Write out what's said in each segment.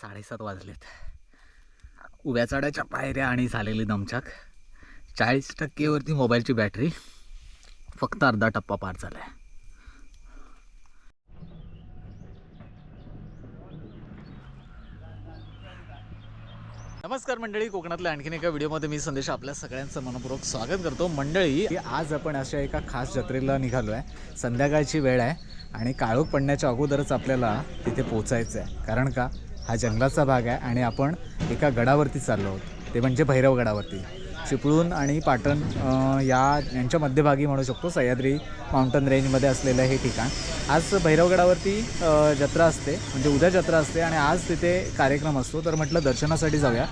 साडेसात वाजलेत. उभ्या चढायच्या पायऱ्या आणि झालेली दमछाक. चाळीस टक्केवरती मोबाईलची बॅटरी. फक्त अर्धा टप्पा पार झाला आहे नमस्कार मंडळी कोकणातल्या आणखीन एका व्हिडिओमध्ये मी संदेश आपल्या सगळ्यांचं मनपूर्वक स्वागत करतो. मंडळी आज आपण अशा एका खास जत्रेला निघालो आहे संध्याकाळची वेळ आहे आणि काळोख पडण्याच्या अगोदरच आपल्याला तिथे पोचायचं आहे कारण का? हा जंगलाचा भाग आहे आणि आपण एका गडावरती चाललो आहोत. ते म्हणजे भैरव गडावरती. चिपळूण आणि पाटण या यांच्या मध्यभागी म्हणू शकतो सह्याद्री माउंटन रेंजमध्ये असलेलं हे ठिकाण. आज भैरवगडावरती जत्रा असते म्हणजे उद्या जत्रा असते आणि आज तिथे कार्यक्रम असतो. तर म्हटलं दर्शनासाठी जाऊया.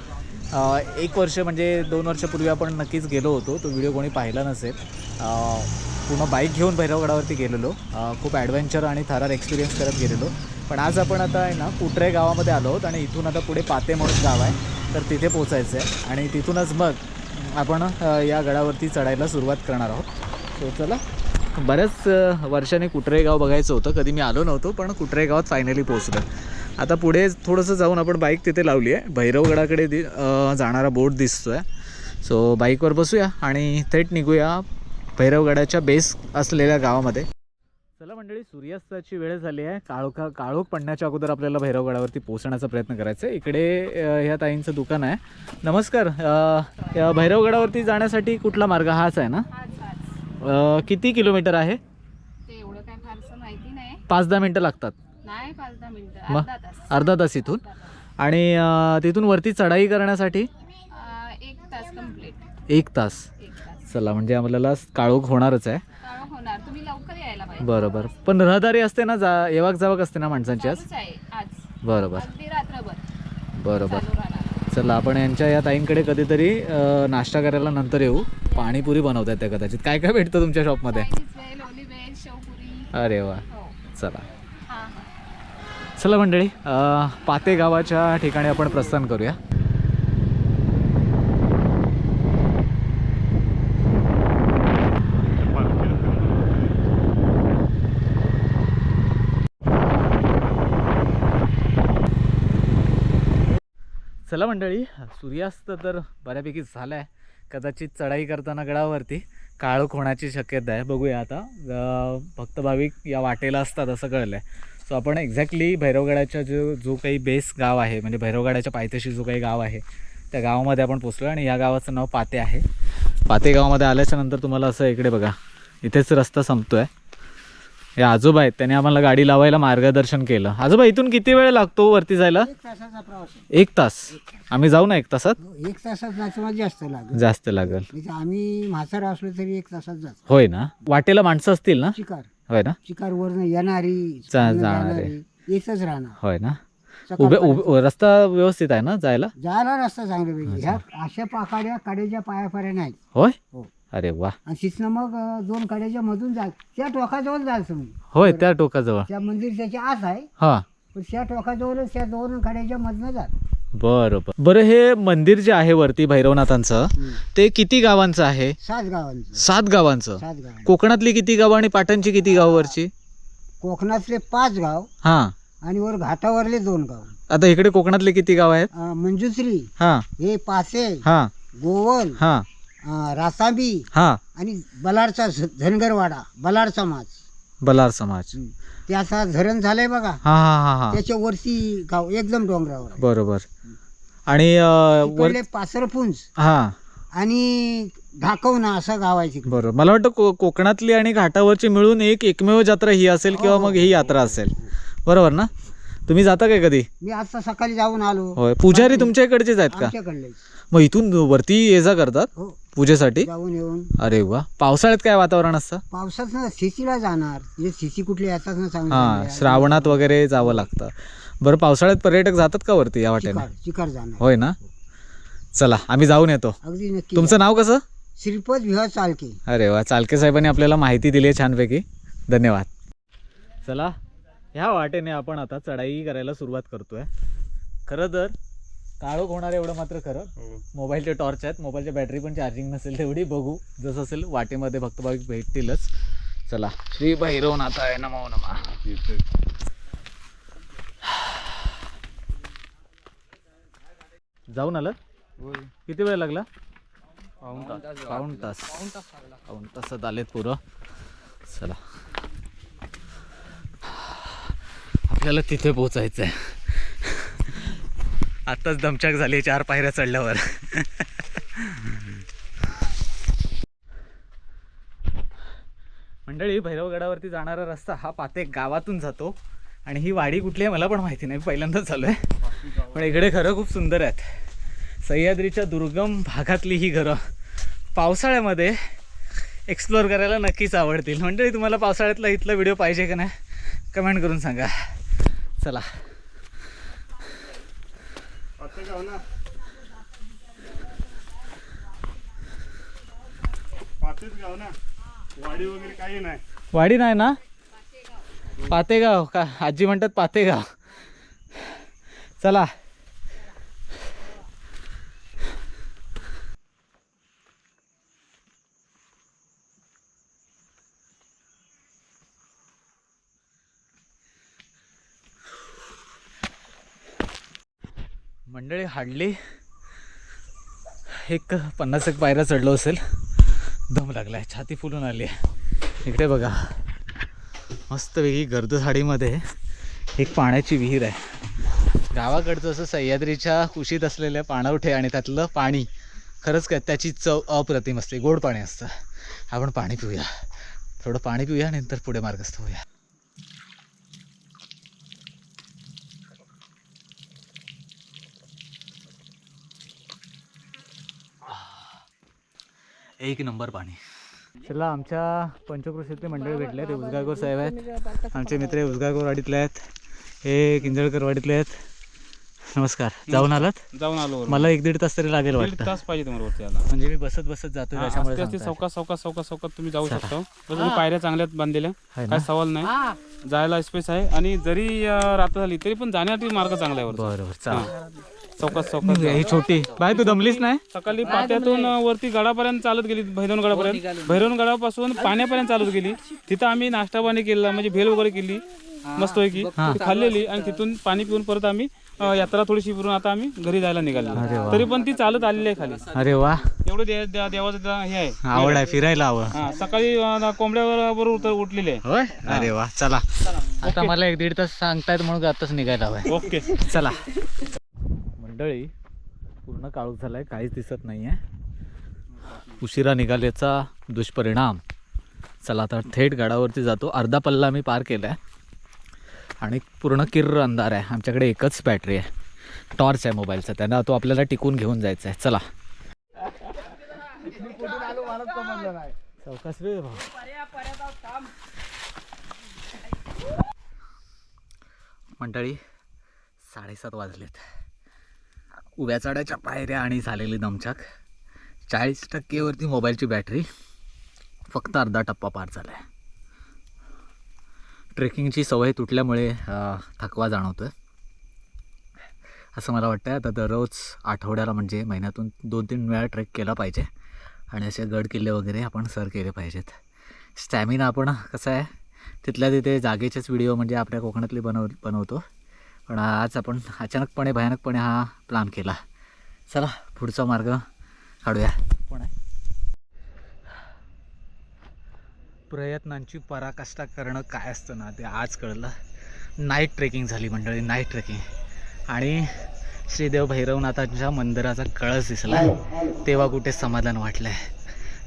एक वर्ष म्हणजे दोन वर्षापूर्वी आपण नक्कीच गेलो होतो. तो व्हिडिओ कोणी पाहिला नसेल. पूर्ण बाईक घेऊन भैरवगडावरती गेलेलो. खूप ॲडव्हेंचर आणि थरार एक्सपिरियन्स करत गेलेलो. पण आज आपण आता आहे ना कुटरे गावामध्ये आलो आहोत आणि इथून आता पुढे पाते म्हणून गाव आहे. तर तिथे पोचायचं आहे आणि तिथूनच मग आपण या गडावरती चढायला सुरुवात करणार आहोत. सो चला बऱ्याच वर्षाने कुटरे गाव बघायचं होतं. कधी मी आलो नव्हतो पण कुटरे गावात फायनली पोहोचलो. आता पुढे थोडंसं जाऊन आपण बाईक तिथे लावली आहे. भैरवगडाकडे दि जाणारा बोट दिसतो आहे सो बाईकवर बसूया आणि थेट निघूया भैरवगडाच्या बेस असलेल्या गावामध्ये. चला मंडळी सूर्यास्ताची वेळ झाली आहे. काळोखा काळोख पडण्याच्या अगोदर आपल्याला भैरवगडावरती पोहोचण्याचा प्रयत्न करायचा आहे. इकडे ह्या ताईंचं दुकान आहे. नमस्कार अ, भैरवगडावरती जाण्यासाठी कुठला मार्ग? हाच आहे ना? अ, किती किलोमीटर आहे? ते एवढं काय फारसं माहिती नाही. पाच दहा मिनटं लागतात. नाही पाच दहा मिनिटं मग? अर्धा तास. अर्धा तास इथून. आणि अ, तिथून वरती चढाई करण्यासाठी? एक तास एक तास. एक तास. चला म्हणजे आपल्याला काळोख होणारच आहे. होणार तुम्ही लवकर यायला पाहिजे. बरोबर. पण रहदारी असते ना जा येवाक जावक असते ना माणसांची आज? चालूच आहे आज. बरोबर. अगदी रात्रभर. बरोबर. चालू राहणार. चला आपण यांच्या या ताईंकडे कधीतरी अ, नाश्ता करायला नंतर येऊ. पाणीपुरी बनवतात त्या कदाचित. काय काय भेटतं तुमच्या शॉपमध्ये? चायनीज वेल ओली वेल शेवपुरी. अरे वा. हो. चला. हां हां. चला मंडळी अ, पाते गावाच्या ठिकाणी आपण प्रस्थान करूया. चला मंडळी सूर्यास्त तर बऱ्यापैकी झाला आहे कदाचित चढाई करताना गडावरती काळोख होण्याची शक्यता आहे. बघूया आता. भक्त भाविक या वाटेला असतात असं कळलं आहे सो आपण एक्झॅक्टली भैरवगडाच्या जो जो काही बेस गाव आहे म्हणजे भैरवगडाच्या पायथ्याशी जो काही गाव आहे त्या गावामध्ये आपण पोचलो आणि या गावाचं नाव पाते आहे. पाते गावामध्ये आल्याच्यानंतर तुम्हाला असं इकडे बघा. इथेच रस्ता संपतो आहे हे आजोबा आहेत त्यांनी आम्हाला गाडी लावायला मार्गदर्शन केलं. आजोबा इथून किती वेळ लागतो वरती जायला? एक तासाचा प्रवास आहे. एक तास. आम्ही जाऊ ना एक तासात? हो, एक तासात जायचं म्हणजे जास्त लागेल. जास्त लागेल. म्हणजे आम्ही म्हातारा असलो तरी एक तासात जातो. होय ना? वाटेला माणसं असतील ना? चिकार होय ना? चिकार वरनं येणारी खालनं जाणारी. जाणारी, येतच राहणार. होय ना? उभे. उभे रस्ता व्यवस्थित आहे ना जायला? जायला रस्ता चांगले पाहिजे. ह्या अशा पाकाड्या कडेच्या पायापर्यंत आहेत. होय? हो. अरे वा. आणि तिथनं मग अं, दोन कड्याच्या मधून जा त्या टोकाजवळ जायचं मी होय त्या टोकाजवळ. त्या मंदिर त्याच्या आत आहे. हा. पण त्या टोकाजवळच त्या दोन कड्याच्या मधनं जात बरं बरं. हे मंदिर जे आहे वरती भैरवनाथांचं ते किती गावांचं आहे? सात गावांचं. सात गावांचं. सात गाव. कोकणातली किती गावं आणि पाटणची किती गावं वरची? कोकणातले पाच गाव हा. आणि वर घाटावरले दोन गाव. आता इकडे कोकणातले किती गाव आहेत? अं, मंजुश्री हा. हे पासे हा. गोवल हा. रासाबी हा. आणि बलारचा झ- धनगरवाडा बलार समाज. बलार समाज. ते असा धरण झालंय बघा. हा हा हा हा. त्याच्या वरती गाव एकदम डोंगरावर आहे. बरोबर. आणि अं, वर तिकडले पासरपुंज हा. आणि धाकवणा असं गाव आहे तिकडे. बरोबर. मला वाटतं को कोकणातली आणि घाटावरची मिळून एक एकमेव जत्रा ही असेल किंवा मग ही यात्रा असेल. बरोबर ना? तुम्ही जाता काय कधी? मी आता सकाळी जाऊन आलो. होय. पुजारी तुमच्या इकडचेच आहेत का? आमच्याकडले. मग इथून वरती ये जा करतात हो. पूजेसाठी? जाऊन येऊन. अरे वा. पावसाळ्यात काय वातावरण असतं? पावसात ना सिसीला जाणार. सिसी कुठली येतात ना हा चांगली श्रावणात वगैरे जावं लागतं. बरं पावसाळ्यात पर्यटक जातात का वरती या वाटेने? चिकार जाणार. होय ना? चला आम्ही जाऊन येतो. अगदी नक्की तुमचं नाव कसं? श्रीपद विहा चालके. अरे वा. चालके साहेबांनी आपल्याला माहिती दिली आहे छानपैकी. धन्यवाद. चला ह्या वाटेने आपण आता चढाई करायला सुरुवात करतोय. खरं तर काळोख होणार एवढं मात्र खरं. मोबाईलचे टॉर्च आहेत मोबाईलच्या बॅटरी पण चार्जिंग नसेल तेवढी बघू जसं असेल वाटेमध्ये भक्तभाविक भेटतीलच. चला श्री भैरवनाथ आहे नमो नमा. जाऊन आलं? किती वेळ लागला? पाहून तास. पाऊण तास. पाऊण तासात आलेत पुरं. चला. आपल्याला तिथे पोचायचं आहे आत्ताच दमचाक झाली चार पायऱ्या चढल्यावर. मंडळी भैरवगडावरती जाणारा रस्ता हा पाते गावातून जातो. आणि ही वाडी कुठली आहे मला पण माहिती नाही पहिल्यांदाच चालू आहे. पण इकडे घरं खूप सुंदर आहेत. सह्याद्रीच्या दुर्गम भागातली ही घरं. पावसाळ्यामध्ये एक्सप्लोअर करायला नक्कीच आवडतील. मंडळी तुम्हाला पावसाळ्यातला इथला व्हिडिओ पाहिजे का नाही? कमेंट करून सांगा. चला. वाडी नाही वाडी नाही ना? पातेगाव का? आजी म्हणतात पातेगाव. चला. मंडळी हाडली एक पन्नास एक पायऱ्या चढलो असेल. दम लागलाय छाती फुलून आली आहे. इकडे बघा मस्त वेगळी गर्द झाडीमध्ये एक पाण्याची विहीर आहे. गावाकडचं असं सह्याद्रीच्या कुशीत असलेल्या पाणवठे आणि त्यातलं पाणी खरंच काय त्याची चव अप्रतिम असते गोड पाणी असतं. आपण पाणी पिऊया. थोडं पाणी पिऊया नंतर पुढे मार्गस्थ होऊया. एक नंबर पाणी. चला आमच्या पंचकृषीतले मंडळी भेटले ते उजगारकोर साहेब आहेत आमचे मित्र उजगारकोर वाडीतले आहेत हे किंजळकर वाडीतले आहेत. नमस्कार. जाऊन आलात? जाऊन आलो. मला एक दीड तास तरी लागेल वाटतं. तास पाहिजे तुम्हाला म्हणजे मी बसत बसत जातो हा, त्याच्यामुळे. चौकात चौकात चौकात चौकात तुम्ही जाऊ. शकता. पायऱ्या चांगल्यात बांधलेल्या? काय सवाल नाही. जायला स्पेस आहे. आणि जरी रात्र झाली तरी पण जाण्यासाठी मार्ग चांगला आहे. बरोबर चला चौकात चौकात ही छोटी. बाय तू दमलीच नाही? सकाळी पाट्यातून अं, वरती गडापर्यंत चालत गेली भैरवन गडापर्यंत. भैरवन गडापासून पाण्यापर्यंत चालत गेली. तिथं आम्ही नाश्ता पाणी केला म्हणजे भेल वगैरे केली. मस्त की खाल्लेली आणि तिथून पाणी पिऊन परत आम्ही यात्रा थोडीशी फिरून आता आम्ही घरी जायला निघालो. तरी पण ती चालत आलेली आहे खाली. अरे वा. एवढं देवाचं हे आहे. आवड आहे फिरायला हवं हा सकाळी कोंबड्यावर उतर उठलेले अरे वा चला. आता मला एक दीड तास सांगतायत म्हणून आताच निघायला हवंय. ओके. चला. मंडळी पूर्ण काळोख झालाय काहीच दिसत नाहीये. उशिरा निघाल्याचा दुष्परिणाम. चला आता थेट गडावरती जातो. अर्धा पल्ला मी पार केला आहे आणि पूर्ण किर्र अंधार आहे. आमच्याकडे एकच बॅटरी आहे. टॉर्च आहे मोबाईलचा त्यांना तो आपल्याला टिकून घेऊन जायचा आहे चला. चौकास रे भाऊ. मंडळी साडेसात वाजलेत. उभ्या चढायच्या पायऱ्या आणि झालेली दमछाक. चाळीस टक्केवरती मोबाईलची बॅटरी. फक्त अर्धा टप्पा पार झाला आहे ट्रेकिंगची सवय तुटल्यामुळे थकवा जाणवतो आहे असं मला वाटतं आता दररोज आठवड्याला म्हणजे महिन्यातून दोन तीन वेळा ट्रेक केला पाहिजे. आणि असे गड किल्ले वगैरे आपण सर केले पाहिजेत. स्टॅमिना आपण कसं आहे? तिथल्या तिथे जागेचेच व्हिडिओ म्हणजे आपल्या कोकणातले बनव बनवतो. पण आज आपण अचानकपणे भयानकपणे हा प्लॅन केला. चला पुढचा मार्ग काढूया. कोण आहे? प्रयत्नांची पराकाष्ठा करणं काय असतं ना ते आज कळलं. नाईट ट्रेकिंग झाली मंडळी नाईट ट्रेकिंग आणि श्रीदेव भैरवनाथांच्या मंदिराचा कळस दिसला. तेव्हा कुठे समाधान वाटलं आहे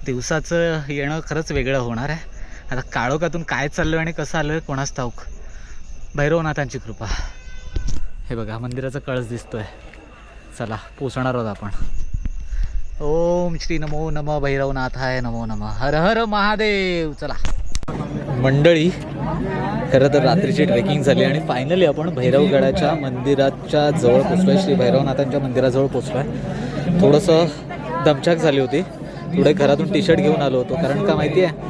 दिवसाचं येणं खरंच वेगळं होणार आहे. आता काळोखातून काय चाललं आणि कसं आलं आहे कोणाच ठाऊक? भैरवनाथांची कृपा. हे बघा मंदिराचा कळस दिसतोय. चला पोचणार आहोत आपण. ओम श्री नमो नम भैरवनाथाय नमो नम. हर हर महादेव चला. मंडळी खरं तर रात्रीची ट्रेकिंग झाली आणि फायनली आपण भैरवगडाच्या मंदिराच्या जवळ पोचलो आहे श्री भैरवनाथांच्या मंदिराजवळ पोचलो आहे थोडंसं दमछाक झाली होती. थोडे घरातून टी शर्ट घेऊन आलो होतो कारण का माहिती आहे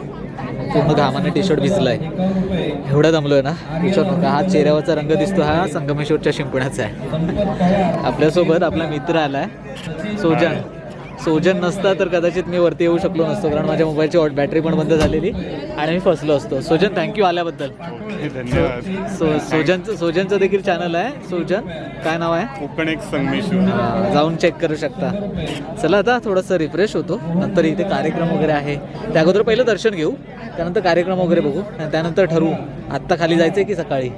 पूर्ण घामाने टी शर्ट भिजला आहे एवढा दमलो आहे ना? विचार नका हा चेहऱ्यावरचा रंग दिसतो हा संगमेश्वरच्या शिंपण्याचा आहे. आपल्यासोबत आपला मित्र आला आहे सोजन. सोजन नसता तर कदाचित मी वरती येऊ शकलो नसतो कारण माझ्या मोबाईलची हॉट बॅटरी पण बंद झालेली आणि मी फसलो असतो. सोजन थँक्यू आल्याबद्दल. धन्यवाद सो सोजनचं सोजनचं देखील चॅनल आहे. सोजन काय नाव आहे? कोकण एक संगमेश्वर. हा, जाऊन चेक करू शकता. चला आता थोडंसं रिफ्रेश होतो. नंतर इथे कार्यक्रम वगैरे आहे. त्या अगोदर पहिलं दर्शन घेऊ त्यानंतर कार्यक्रम वगैरे बघू आणि त्यानंतर ठरवू. आत्ता खाली जायचंय की सकाळी?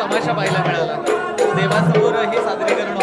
तमाशा पाहायला मिळाला. देवासमोर हे सादरीकरण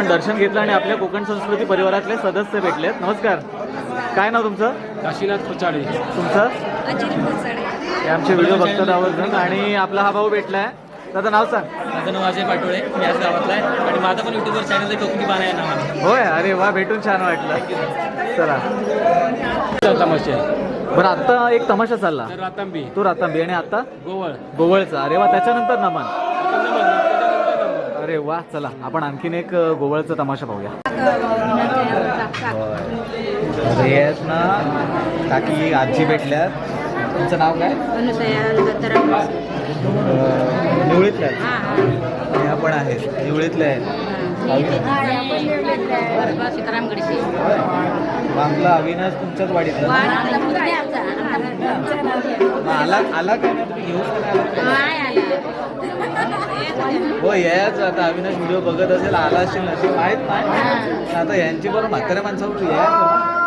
आपण दर्शन घेतलं आणि आपल्या कोकण संस्कृती परिवारातले सदस्य भेटलेत. नमस्कार. काय नाव तुमचं? काशीनाथ कोचाडे तुमचं? हे आमचे व्हिडिओ बघतात आवर्जून आणि आपला हा भाऊ भेटलाय. त्याचं नाव सांग. माझं नाव अजय पाटोळे. मी याच गावातला आहे आणि माझा पण युट्यूबवर चॅनल आहे कोकणी बाणा या नावाने. होय अरे वा भेटून छान वाटलं. चला. तमाशे. बरं आता एक तमाशा चालला. रातांबी. तो रातांबी आणि आता? गोवळ. गोवळचा. अरे वा त्याच्यानंतर नमन. अरे वा चला. आपण आणखीन एक गोवळचा तमाशा पाहूया. हे आहेत ना काकी आजी भेटल्यात. तुमचं नाव काय? निवळीतल्या आहेत. ह्या पण आहेत. निवळीतल्या आहेत मागला अविनाश तुमच्याच वाडीतला. आला आला काय नाही? तुम्ही घेऊन का नाही आला? हो याच आता. अविनाश व्हिडिओ बघत असेल आला असेल नसेल माहीत नाही. आता यांची बरोबर म्हाताऱ्या माणसावर या मंडळी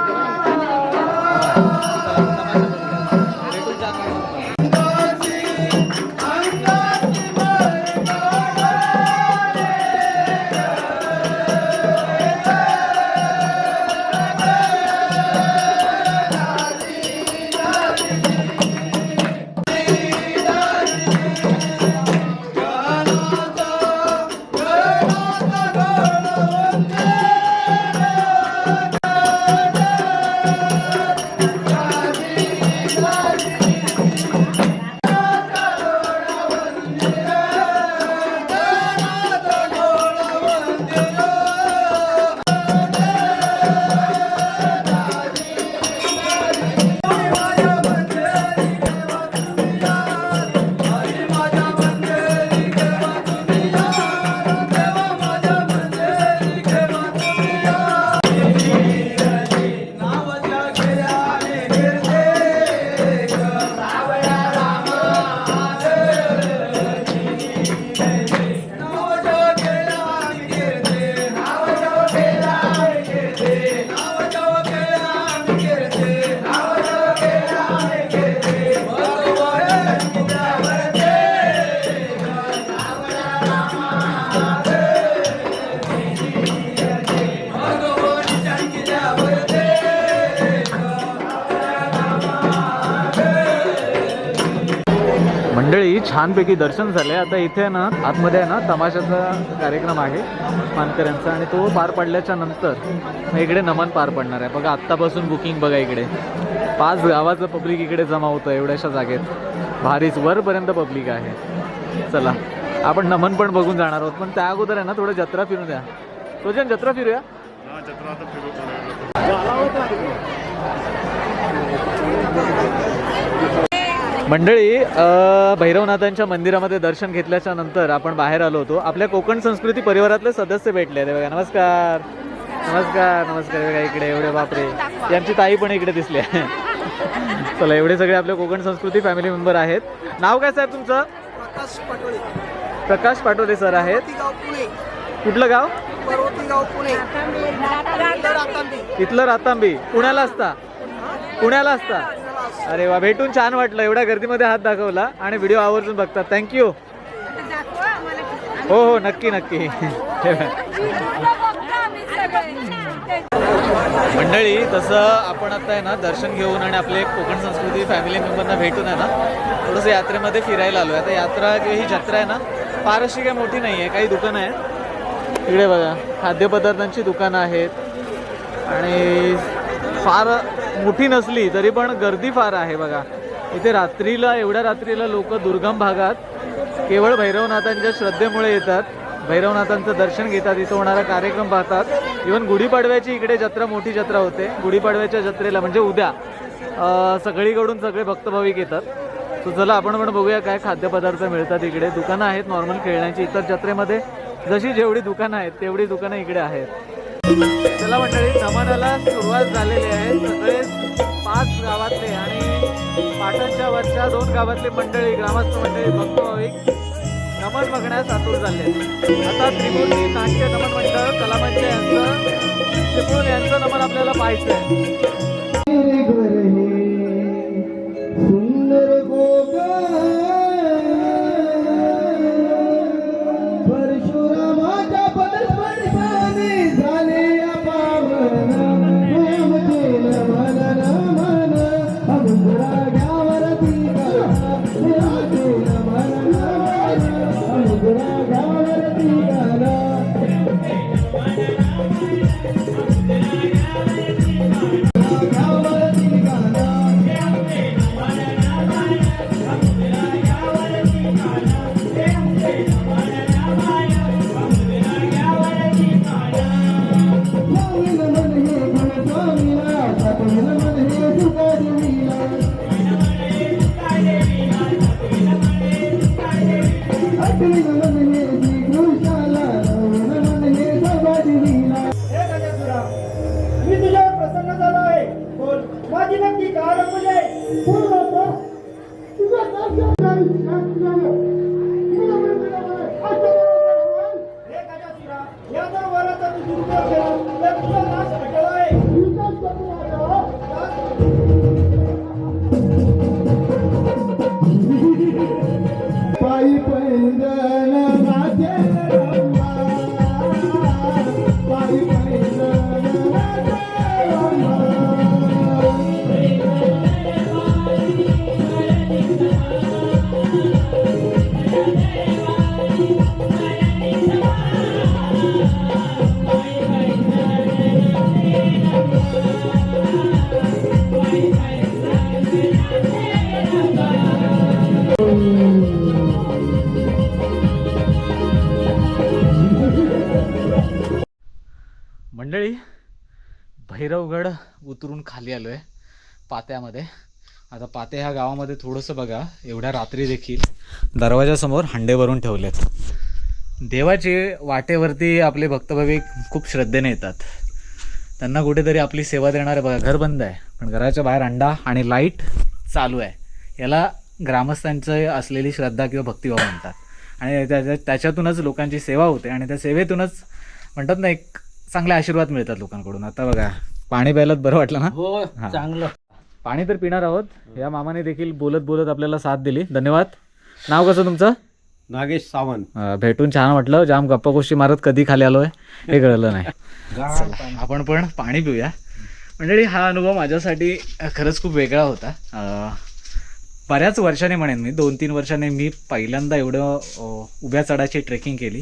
छानपैकी दर्शन झाले आता इथे ना आतमध्ये आहे ना तमाशाचा कार्यक्रम आहे मानकऱ्यांचा आणि तो पार पडल्याच्या नंतर इकडे नमन पार पडणार आहे. बघा आत्तापासून बुकिंग बघा इकडे. पाच गावाचं पब्लिक इकडे जमा होतं एवढ्याशा जागेत. भारीच वरपर्यंत पब्लिक आहे. चला आपण नमन पण बघून जाणार आहोत. पण त्या अगोदर आहे ना थोडं जत्रा फिरून द्या. रोजन जत्रा फिरूया? जत्रा फिरू. मंडळी भैरवनाथांच्या मंदिरामध्ये दर्शन घेतल्याच्या नंतर आपण बाहेर आलो होतो. आपल्या कोकण संस्कृती परिवारातले सदस्य भेटले आहेत. हे बघा नमस्कार. नमस्कार नमस्कार. बघा इकडे एवढे बापरे. आमची ताई पण इकडे दिसली आहे. चला एवढे सगळे आपल्या कोकण संस्कृती फॅमिली मेंबर आहेत. नाव काय साहेब तुमचं? प्रकाश पटोळे प्रकाश पाटोले सर आहेत. गाव पुणे. कुठलं गाव? पुणे. इथलं रातांबी. पुण्याला असता. पुण्याला असता. अरे वा भेटून छान वाटलं. एवढ्या गर्दीमध्ये हात दाखवला आणि व्हिडिओ आवर्जून बघतात. थँक्यू हो हो नक्की नक्की. मंडळी तसं आपण आता आहे ना दर्शन घेऊन आणि आपले कोकण संस्कृती फॅमिली मेंबरना भेटून आहे ना थोडंसं यात्रेमध्ये फिरायला आलो आहे आता यात्रा किंवा ही जत्रा आहे ना फार अशी काही मोठी नाही आहे काही दुकानं आहेत. इकडे बघा खाद्यपदार्थांची दुकानं आहेत. आणि फार मोठी नसली तरी पण गर्दी फार आहे बघा. इथे रात्रीला एवढ्या रात्रीला लोक दुर्गम भागात केवळ भैरवनाथांच्या श्रद्धेमुळे येतात. भैरवनाथांचं दर्शन घेतात इथं होणारा कार्यक्रम पाहतात. इवन गुढीपाडव्याची इकडे जत्रा मोठी जत्रा होते. गुढीपाडव्याच्या जत्रेला म्हणजे उद्या सगळीकडून सगळे भक्तभाविक येतात. सो चला आपण पण बघूया काय खाद्यपदार्थ मिळतात इकडे. दुकानं आहेत नॉर्मल खेळण्याची. इतर जत्रेमध्ये जशी जेवढी दुकानं आहेत तेवढी दुकानं इकडे आहेत. चला मंडळी नमनाला सुरुवात झालेली आहे. सगळे पाच गावातले आणि पाटणच्या वरच्या दोन गावातले मंडळी ग्रामस्थ मंडळी भक्त भाविक नमन बघण्यास आतुर झाले. आता त्रिमूर्ती नाट्य नमन मंडळ कलामंच यांचं चिपळूण यांचं नमन आपल्याला पाहायचं आहे खाली आलो आहे पात्यामध्ये. आता पाते ह्या गावामध्ये थोडंसं बघा एवढ्या रात्री देखील दरवाजासमोर हंडे भरून ठेवलेत. देवाचे वाटेवरती आपले भक्तभाविक खूप श्रद्धेने येतात. त्यांना कुठेतरी आपली सेवा देणारे बघा घर बंद आहे. पण घराच्या बाहेर अंडा आणि लाइट चालू आहे. याला ग्रामस्थांचं असलेली श्रद्धा किंवा भक्तिभाव म्हणतात. आणि त्याच्या त्याच्यातूनच लोकांची सेवा होते आणि त्या सेवेतूनच म्हणतात ना एक चांगले आशीर्वाद मिळतात लोकांकडून. आता बघा पाणी प्यायलात बरं वाटलं ना? हो. चांगलं. पाणी तर पिणार आहोत. या मामाने देखील बोलत बोलत आपल्याला साथ दिली. धन्यवाद. नाव कसं तुमचं? नागेश सावंत. भेटून छान वाटलं. जाम गप्पा गोष्टी मारत कधी खाली आलोय हे कळलं नाही. आपण पण पाणी पिऊया. मंडळी हा अनुभव माझ्यासाठी खरंच खूप वेगळा होता. बऱ्याच वर्षाने म्हणेन मी दोन तीन वर्षाने मी पहिल्यांदा एवढं उभ्या चढाची ट्रेकिंग केली.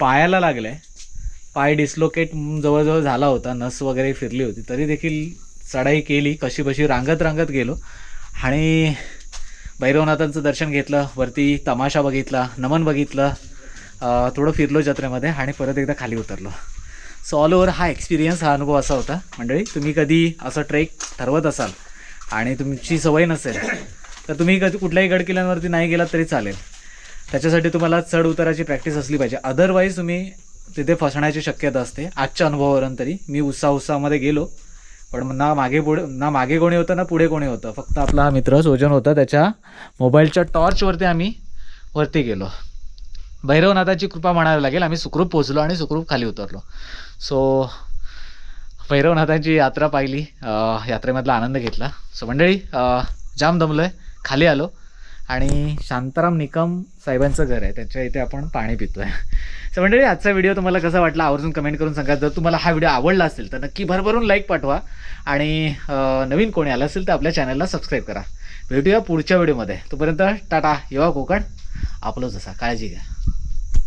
पायाला लागलं आहे पाय डिस्लोकेट जवळजवळ झाला होता नस वगैरे फिरली होती तरी देखील चढाई केली कशी बशी रांगत रांगत गेलो. आणि भैरवनाथांचं दर्शन घेतलं वरती तमाशा बघितला नमन बघितलं थोडं फिरलो जत्रेमध्ये आणि परत एकदा खाली उतरलो. सो ऑल ओव्हर हा एक्सपिरियन्स हा अनुभव असा होता. मंडळी तुम्ही कधी असं ट्रेक ठरवत असाल आणि तुमची सवय नसेल तर तुम्ही कधी कुठल्याही गड किल्ल्यांवरती नाही गेलात तरी चालेल. त्याच्यासाठी तुम्हाला चढ उताराची प्रॅक्टिस असली पाहिजे. अदरवाईज तुम्ही तिथे फसण्याची शक्यता असते. आजच्या अनुभवावरून तरी. मी उत्साह उत्साहामध्ये गेलो. पण ना मागे पुढे ना मागे कोणी होतं ना पुढे कोणी होतं. फक्त आपला हा मित्र सोजन होता. त्याच्या मोबाईलच्या टॉर्चवरती आम्ही वरती गेलो. भैरवनाथाची कृपा म्हणायला लागेल. आम्ही सुखरूप पोचलो आणि सुखरूप खाली उतरलो. सो भैरवनाथांची यात्रा पाहिली. यात्रेमधला आनंद घेतला. सो मंडळी जाम दमलो आहे खाली आलो. आणि शांताराम निकम साहेबांचं घर आहे. त्यांच्या इथे आपण पाणी पितो आहे सो मंडळी आजचा व्हिडिओ तुम्हाला कसा वाटला आवर्जून कमेंट करून सांगा. जर तुम्हाला हा व्हिडिओ आवडला असेल तर नक्की भरभरून लाईक पाठवा. आणि नवीन कोणी आलं असेल तर आपल्या चॅनलला सबस्क्राईब करा. भेटूया पुढच्या व्हिडिओमध्ये तोपर्यंत टाटा येवा कोकण. आपलं जसा. काळजी घ्या.